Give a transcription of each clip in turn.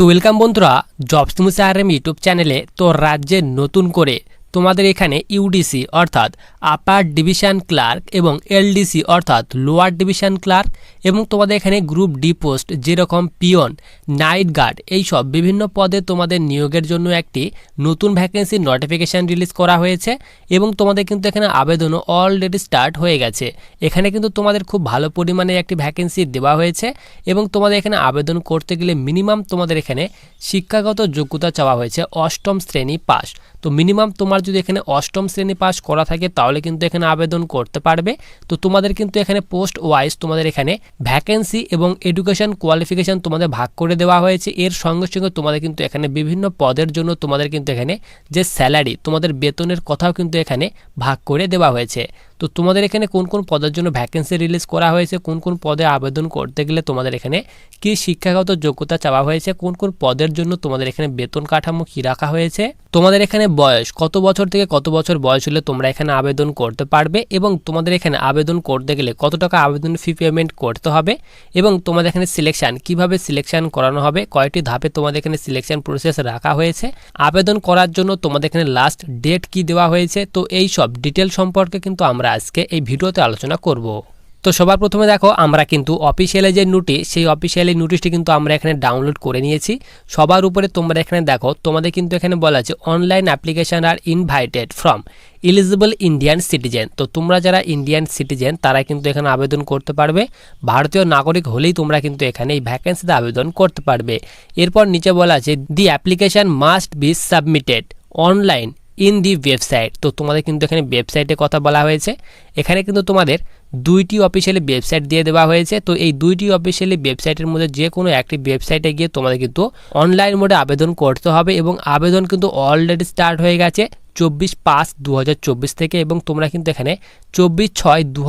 তো ওয়েলকাম বন্ধুরা জবস মুসা RM YouTube চ্যানেলে তোর রাজ্যে নতুন করে তোমাদের এখানে ইউডিসি অর্থাৎ আপার ডিভিশন ক্লার্ক এবং এলডিসি অর্থাৎ লোয়ার ডিভিশন ক্লার্ক এবং তোমাদের এখানে গ্রুপ ডি পোস্ট যেরকম পিয়ন নাইট গার্ড এইসব বিভিন্ন পদে তোমাদের নিয়োগের জন্য একটি নতুন ভ্যাকেন্সির নোটিফিকেশান রিলিজ করা হয়েছে এবং তোমাদের কিন্তু এখানে আবেদনও অলরেডি স্টার্ট হয়ে গেছে। এখানে কিন্তু তোমাদের খুব ভালো পরিমাণে একটি ভ্যাকেন্সি দেওয়া হয়েছে এবং তোমাদের এখানে আবেদন করতে গেলে মিনিমাম তোমাদের এখানে শিক্ষাগত যোগ্যতা চাওয়া হয়েছে, অষ্টম শ্রেণি পাস তো মিনিমাম তোমার যদি এখানে অষ্টম শ্রেণি পাস করা থাকে, তাহলে কিন্তু এখানে আবেদন করতে পারবে। তো তোমাদের কিন্তু এখানে পোস্ট ওয়াইজ তোমাদের এখানে ভ্যাকেন্সি এবং এডুকেশন কোয়ালিফিকেশান তোমাদের ভাগ করে দেওয়া হয়েছে। এর সঙ্গে সঙ্গে তোমাদের কিন্তু এখানে বিভিন্ন পদের জন্য তোমাদের কিন্তু এখানে যে স্যালারি তোমাদের বেতনের কথাও কিন্তু এখানে ভাগ করে দেওয়া হয়েছে। তো তোমাদের এখানে কোন কোন পদের জন্য ভ্যাকেন্সি রিলিজ করা হয়েছে? কোন কোন পদে আবেদন করতে গেলে তোমাদের এখানে কি শিক্ষাগত যোগ্যতা চাওয়া হয়েছে? কোন কোন পদের জন্য তোমাদের এখানে বেতন কাঠামো কি রাখা হয়েছে? তোমাদের এখানে বয়স, কত বছর থেকে কত বছর বয়স হলে তোমরা এখানে আবেদন করতে পারবে? এবং তোমাদের এখানে আবেদন করতে গেলে কত টাকা আবেদন ফি পেমেন্ট করতে হবে? এবং তোমাদের এখানে সিলেকশান কীভাবে সিলেকশন করানো হবে? কয়টি ধাপে তোমাদের এখানে সিলেকশন প্রসেস রাখা হয়েছে? আবেদন করার জন্য তোমাদের এখানে লাস্ট ডেট কি দেওয়া হয়েছে? তো এই সব ডিটেল সম্পর্কে কিন্তু আমরা আজকে এই ভিডিওতে আলোচনা করব। তো সবার প্রথমে দেখো, আমরা কিন্তু অফিসিয়ালি যে নোটিশ সেই অফিসিয়ালি নোটিশটি কিন্তু আমরা এখানে ডাউনলোড করে নিয়েছি। সবার উপরে তোমরা এখানে দেখো, তোমাদের কিন্তু এখানে বলা আছে online application are invited from eligible Indian citizen তো তোমরা যারা ইন্ডিয়ান সিটিজেন তারা কিন্তু এখানে আবেদন করতে পারবে। ভারতীয় নাগরিক হলেই তোমরা কিন্তু এখানে এই ভ্যাকেন্সিতে আবেদন করতে পারবে। এরপর নিচে বলা আছে the application must be submitted online in the website তো তোমাদের কিন্তু এখানে ওয়েবসাইটে কথা বলা হয়েছে। এখানে কিন্তু তোমাদের দুইটি অফিসিয়ালি ওয়েবসাইট দিয়ে দেওয়া হয়েছে। তো এই দুইটি অফিসিয়ালি ওয়েবসাইটের মধ্যে যে কোনো একটি ওয়েবসাইটে গিয়ে তোমাদের কিন্তু অনলাইন মোডে আবেদন করতে হবে এবং আবেদন কিন্তু অলরেডি স্টার্ট হয়ে গেছে। চব্বিশ পাঁচ দু থেকে এবং তোমরা কিন্তু এখানে চব্বিশ ছয় দু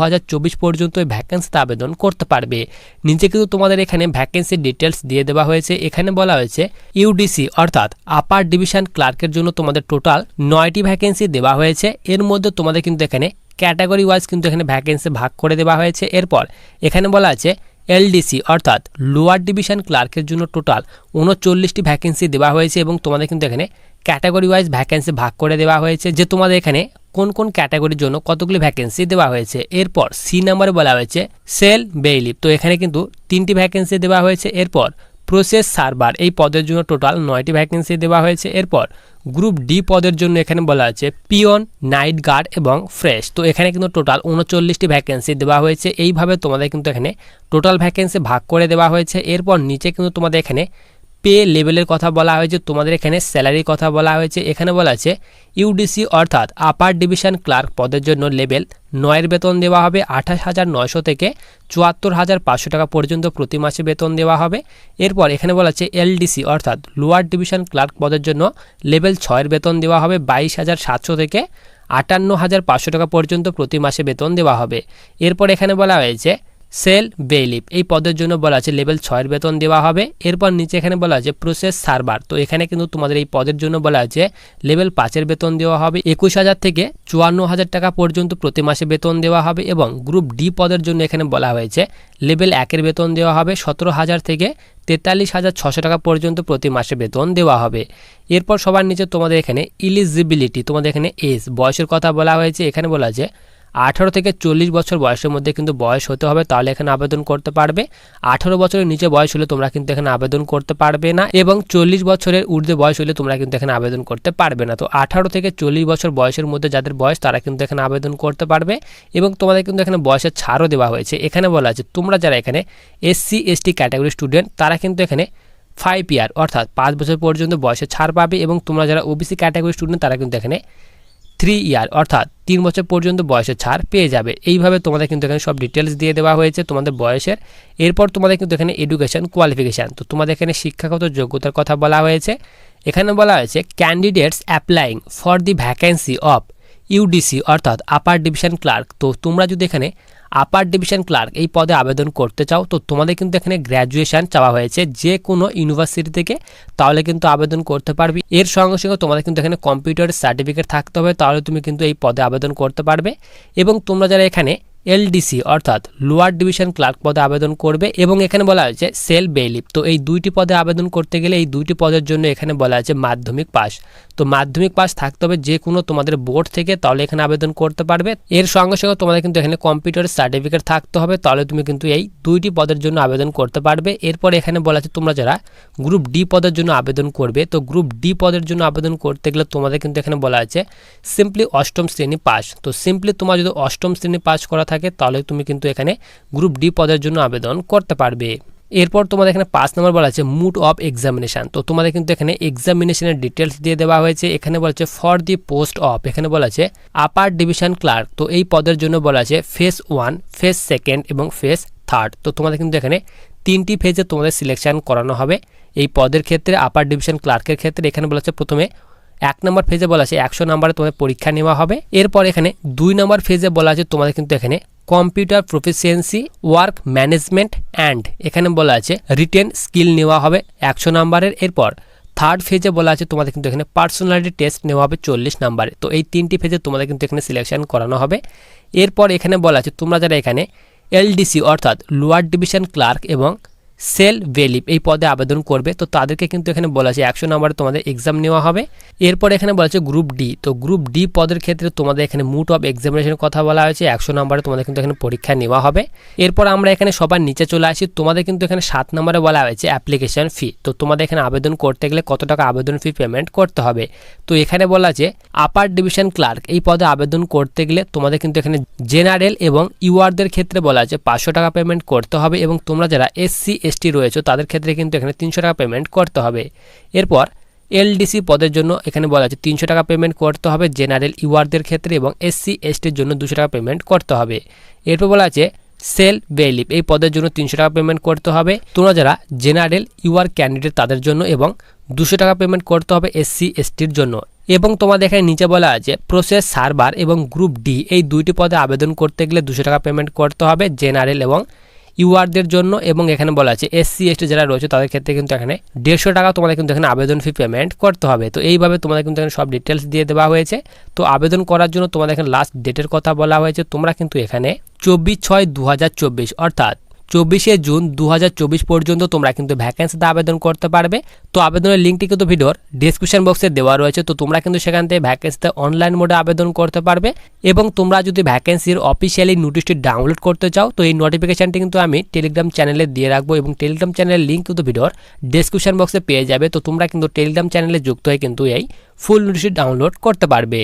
পর্যন্ত ভ্যাকেন্সিতে আবেদন করতে পারবে। নিচে কিন্তু তোমাদের এখানে ভ্যাকেন্সি ডিটেলস দিয়ে দেওয়া হয়েছে। এখানে বলা হয়েছে ইউডিসি অর্থাৎ আপার ডিভিশন ক্লার্কের জন্য তোমাদের টোটাল নয়টি ভ্যাকেন্সি দেওয়া হয়েছে। এর মধ্যে তোমাদের কিন্তু এখানে ক্যাটাগরি ওয়াইজ কিন্তু এখানে ভ্যাকেন্সি ভাগ করে দেওয়া হয়েছে। এরপর এখানে বলা আছে এলডিসি, অর্থাৎ লোয়ার ডিভিশন ক্লার্কের জন্য টোটাল উনচল্লিশটি ভ্যাকেন্সি দেওয়া হয়েছে এবং তোমাদের কিন্তু এখানে ক্যাটাগরি ওয়াইজ ভ্যাকেন্সি ভাগ করে দেওয়া হয়েছে যে তোমাদের এখানে কোন কোন ক্যাটাগরির জন্য কতগুলি ভ্যাকেন্সি দেওয়া হয়েছে। এরপর সি নাম্বারে বলা হয়েছে সেল বেইলিপ তো এখানে কিন্তু তিনটি ভ্যাকেন্সি দেওয়া হয়েছে। এরপর প্রসেস সার্ভার, এই পদের জন্য টোটাল নয়টি ভ্যাকেন্সি দেওয়া হয়েছে। এরপর গ্রুপ ডি পদের জন্য এখানে বলা আছে পিয়ন, নাইট গার্ড এবং ফ্রেশ। তো এখানে কিন্তু টোটাল উনচল্লিশটি ভ্যাকেন্সি দেওয়া হয়েছে। এইভাবে তোমাদের কিন্তু এখানে টোটাল ভ্যাকেন্সি ভাগ করে দেওয়া হয়েছে। এরপর নিচে কিন্তু তোমাদের এখানে পে লেভেলের কথা বলা হয়েছে, তোমাদের এখানে স্যালারির কথা বলা হয়েছে। এখানে বলা আছে ইউডিসি অর্থাৎ আপার ডিভিশন ক্লার্ক পদের জন্য লেভেল নয়ের বেতন দেওয়া হবে আঠাশ হাজার নয়শো থেকে চুয়াত্তর হাজার পাঁচশো টাকা পর্যন্ত প্রতি মাসে বেতন দেওয়া হবে। এরপর এখানে বলা আছে এলডিসি অর্থাৎ লোয়ার ডিভিশন ক্লার্ক পদের জন্য লেভেল ছয়ের বেতন দেওয়া হবে বাইশ হাজার সাতশো থেকে আটান্ন হাজার পাঁচশো টাকা পর্যন্ত প্রতি মাসে বেতন দেওয়া হবে। এরপর এখানে বলা হয়েছে সেল বেইলিপ এই পদের জন্য বলা আছে লেভেল ছয়ের বেতন দেওয়া হবে। এরপর নিচে এখানে বলা আছে প্রসেস সার্ভার। তো এখানে কিন্তু তোমাদের এই পদের জন্য বলা আছে লেভেল পাঁচের বেতন দেওয়া হবে। একুশ হাজার থেকে চুয়ান্ন হাজার টাকা পর্যন্ত প্রতি মাসে বেতন দেওয়া হবে এবং গ্রুপ ডি পদের জন্য এখানে বলা হয়েছে লেভেল একের বেতন দেওয়া হবে। সতেরো হাজার থেকে তেতাল্লিশ হাজার ছশো টাকা পর্যন্ত প্রতি মাসে বেতন দেওয়া হবে। এরপর সবার নিচে তোমাদের এখানে ইলিজিবিলিটি তোমাদের এখানে এজ বয়সের কথা বলা হয়েছে। এখানে বলা আছে আঠারো থেকে চল্লিশ বছর বয়সের মধ্যে কিন্তু বয়স হতে হবে, তাহলে এখানে আবেদন করতে পারবে। আঠারো বছরের নিচে বয়স হলে তোমরা কিন্তু এখানে আবেদন করতে পারবে না এবং চল্লিশ বছরের ঊর্ধ্বে বয়স হলে তোমরা কিন্তু এখানে আবেদন করতে পারবে না। তো আঠারো থেকে চল্লিশ বছর বয়সের মধ্যে যাদের বয়স, তারা কিন্তু এখানে আবেদন করতে পারবে এবং তোমাদের কিন্তু এখানে বয়সের ছাড়ও দেওয়া হয়েছে। এখানে বলা আছে, তোমরা যারা এখানে এসসি এসটি ক্যাটাগরি স্টুডেন্ট তারা কিন্তু এখানে ফাইভ ইয়ার অর্থাৎ পাঁচ বছর পর্যন্ত বয়সে ছাড় পাবে এবং তোমরা যারা ওবিসি ক্যাটাগরি স্টুডেন্ট তারা কিন্তু এখানে থ্রি ইয়ার অর্থাৎ তিন বছর পর্যন্ত বয়সের ছাড় পেয়ে যাবে। এইভাবে তোমাদের কিন্তু এখানে সব ডিটেলস দিয়ে দেওয়া হয়েছে তোমাদের বয়সের। এরপর তোমাদের কিন্তু এখানে এডুকেশন কোয়ালিফিকেশান তো তোমাদের এখানে শিক্ষাগত যোগ্যতার কথা বলা হয়েছে। এখানে বলা হয়েছে candidates applying for the vacancy of UDC অর্থাৎ আপার ডিভিশন ক্লার্ক তো তোমরা যদি এখানে আপার ডিভিশন ক্লার্ক এই পদে আবেদন করতে চাও, তো তোমাদের কিন্তু এখানে গ্র্যাজুয়েশান চাওয়া হয়েছে। যে কোনো ইউনিভার্সিটি থেকে তাহলে কিন্তু আবেদন করতে পারবে। এর সঙ্গে সঙ্গে তোমাদের কিন্তু এখানে কম্পিউটার সার্টিফিকেট থাকতে হবে, তাহলে তুমি কিন্তু এই পদে আবেদন করতে পারবে। এবং তোমরা যারা এখানে এলডিসি, অর্থাৎ লোয়ার ডিভিশন ক্লার্ক পদে আবেদন করবে এবং এখানে বলা হয়েছে সেল বেইলিপ তো এই দুইটি পদে আবেদন করতে গেলে এই দুইটি পদের জন্য এখানে বলা আছে মাধ্যমিক পাস। তো মাধ্যমিক পাস থাকতে হবে যে কোনো তোমাদের বোর্ড থেকে, তাহলে এখানে আবেদন করতে পারবে। এর সঙ্গে সঙ্গে তোমাদের কিন্তু এখানে কম্পিউটার সার্টিফিকেট থাকতে হবে, তাহলে তুমি কিন্তু এই দুইটি পদের জন্য আবেদন করতে পারবে। এরপর এখানে বলা আছে তোমরা যারা গ্রুপ ডি পদের জন্য আবেদন করবে, তো গ্রুপ ডি পদের জন্য আবেদন করতে গেলে তোমাদের কিন্তু এখানে বলা আছে সিম্পলি অষ্টম শ্রেণি পাস। তো সিম্পলি তোমার যদি অষ্টম শ্রেণি পাস করা থাকে, তাহলে তুমি কিন্তু এখানে গ্রুপ ডি পদের জন্য আবেদন করতে পারবে। এরপর তোমাদের এখানে পাঁচ নম্বর বলা আছে মুড অফ এক্সামিনেশান তো তোমাদের কিন্তু এখানে এক্সামিনেশনের ডিটেলস দিয়ে দেওয়া হয়েছে। এখানে বলা আছে ফর দি পোস্ট অফ এখানে বলা আছে আপার ডিভিশন ক্লার্ক তো এই পদের জন্য বলা আছে ফেস ওয়ান ফেস সেকেন্ড এবং ফেস থার্ড তো তোমাদের কিন্তু এখানে তিনটি ফেজে তোমাদের সিলেকশন করানো হবে। এই পদের ক্ষেত্রে আপার ডিভিশন ক্লার্কের ক্ষেত্রে এখানে বলা আছে, প্রথমে এক নম্বর ফেজে বলা আছে একশো নম্বরে তোমাদের পরীক্ষা নেওয়া হবে। এরপর এখানে দুই নম্বর ফেজে বলা আছে তোমাদের কিন্তু এখানে computer proficiency work management and এখানে বলা আছে রিটেন স্কিল নেওয়া হবে একশো নাম্বারের। এরপর থার্ড ফেজে বলা আছে তোমাদের কিন্তু এখানে পার্সোনালিটি টেস্ট নেওয়া হবে চল্লিশ নাম্বারে। তো এই তিনটি ফেজে তোমাদের কিন্তু এখানে সিলেকশন করানো হবে। এরপর এখানে বলা আছে তোমরা যারা এখানে এলডিসি অর্থাৎ লোয়ার ডিভিশন ক্লার্ক এবং সেল ভেলিপ এই পদে আবেদন করবে। তো তাদেরকে কিন্তু এখানে বলা আছে, একশো নম্বরে তোমাদের এক্সাম নেওয়া হবে। এরপর এখানে বলা গ্রুপ ডি তো গ্রুপ ডি পদের ক্ষেত্রে তোমাদের এখানে মুট অফ এক্সামিনেশনের কথা বলা হয়েছে, একশো নম্বরে তোমাদের কিন্তু এখানে পরীক্ষা নেওয়া হবে। এরপর আমরা এখানে সবার নিচে চলে আসি, তোমাদের কিন্তু এখানে সাত নম্বরে বলা হয়েছে অ্যাপ্লিকেশন ফি তো তোমাদের এখানে আবেদন করতে গেলে কত টাকা আবেদন ফি পেমেন্ট করতে হবে। তো এখানে বলা আছে আপার ডিভিশন ক্লার্ক এই পদে আবেদন করতে গেলে তোমাদের কিন্তু এখানে জেনারেল এবং ইউআরদের ক্ষেত্রে বলা আছে পাঁচশো টাকা পেমেন্ট করতে হবে এবং তোমরা যারা এসসি এসটি রয়েছে, তাদের ক্ষেত্রে কিন্তু এখানে তিনশো টাকা পেমেন্ট করতে হবে। এরপর এলডিসি পদের জন্য এখানে বলা আছে তিনশো টাকা পেমেন্ট করতে হবে জেনারেল ইউআরদের ক্ষেত্রে এবং এসসি, এসটির জন্য দুশো টাকা পেমেন্ট করতে হবে। এরপর বলা আছে সেল বেলিপ এই পদের জন্য তিনশো টাকা পেমেন্ট করতে হবে। তোমরা যারা জেনারেল ইউআর ক্যান্ডিডেট তাদের জন্য এবং দুশো টাকা পেমেন্ট করতে হবে এসসি, এসটির জন্য। এবং তোমাদের এখানে নিচে বলা আছে প্রসেস সার্ভার এবং গ্রুপ ডি এই দুইটি পদে আবেদন করতে গেলে দুশো টাকা পেমেন্ট করতে হবে জেনারেল এবং ইউআরদের জন্য এবং এখানে বলা আছে এসসি এসটি যারা রয়েছে তাদের ক্ষেত্রে কিন্তু এখানে দেড়শো টাকা তোমাদের কিন্তু এখানে আবেদন ফি পেমেন্ট করতে হবে। তো এইভাবে তোমাদের কিন্তু এখানে সব ডিটেলস দিয়ে দেওয়া হয়েছে। তো আবেদন করার জন্য তোমাদের এখানে লাস্ট ডেটের কথা বলা হয়েছে। তোমরা কিন্তু এখানে চব্বিশ ছয় দু অর্থাৎ চব্বিশে জুন দু হাজার চব্বিশ পর্যন্ত তোমরা কিন্তু ভ্যাকেন্সিতে আবেদন করতে পারবে। তো আবেদনের লিঙ্কটি কিন্তু ভিডিওর ডিসক্রিপশন বক্সে দেওয়া রয়েছে। তো তোমরা কিন্তু সেখান থেকে ভ্যাকেন্সিতে অনলাইন মোডে আবেদন করতে পারবে এবং তোমরা যদি ভ্যাকেন্সির অফিসিয়ালি নোটিশটি ডাউনলোড করতে চাও, তো এই নোটিফিকেশানটি কিন্তু আমি টেলিগ্রাম চ্যানেলে দিয়ে রাখব এবং টেলিগ্রাম চ্যানেলের লিঙ্ক কিন্তু ভিডিওর ডিসক্রিপশন বক্সে পেয়ে যাবে। তো তোমরা কিন্তু টেলিগ্রাম চ্যানেলে যুক্ত হয়ে কিন্তু এই ফুল নোটিশটি ডাউনলোড করতে পারবে।